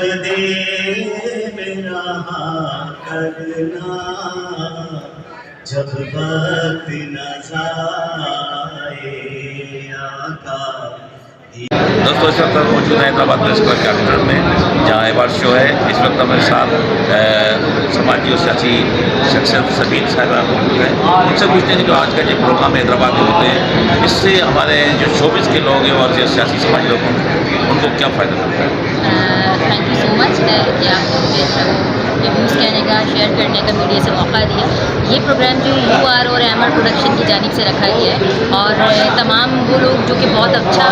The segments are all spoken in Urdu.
پردے میں رہا کرنا جب وقت نہ آقا دوستوں اس وقت موجود ہیں حیدرآباد پریس کلب کے میں، جہاں ایوارڈ شو ہے۔ اس وقت ہمارے ساتھ سماجی اور سیاسی شخصیت سبین صاحبہ موجود ہیں۔ ان سے پوچھتے ہیں جو آج کا جو پروگرام حیدرآباد میں ہوتے ہیں، اس سے ہمارے جو شوبز کے لوگ ہیں اور جو سیاسی سماجی لوگ ہیں، ان کو کیا فائدہ ملتا ہے؟ تھینک یو سو مچ کہ آپ نے ریویوز کہنے کا شیئر کرنے کا میڈیا سے موقع دیا یہ پروگرام جو یو آر اور ایم آر پروڈکشن کی جانب سے رکھا گیا ہے اور تمام وہ لوگ جو کہ بہت اچھا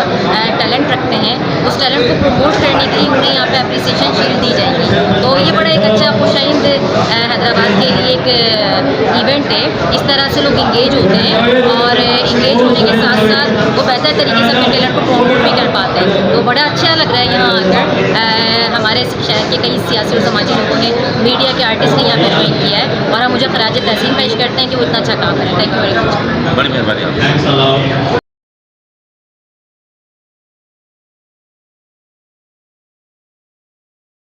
ٹیلنٹ رکھتے ہیں اس ٹیلنٹ کو پروموٹ کرنے کے لیے انہیں یہاں پہ اپریسیشن شیل دی جائے گی تو یہ بڑا ایک اچھا خوش آئند حیدرآباد کے لیے ایک ایونٹ ہے اس طرح سے لوگ انگیج ہوتے ہیں اور انگیج ہونے کے ساتھ ساتھ وہ بہتر طریقے سے اپنے ٹیلنٹ کو پروموٹ بھی کر پاتے ہیں تو بڑا اچھا لگ رہا ہے یہاں آ کر۔ ہمارے شہر کے کئی سیاسی اور سماجی لوگوں نے میڈیا کے آرٹسٹ نے یہاں پہ جوائن کیا ہے اور ہم مجھے خراج تحسین پیش کرتے ہیں کہ وہ اتنا اچھا کام کریں۔ تھینک یو ویری مچ بڑی مہربانی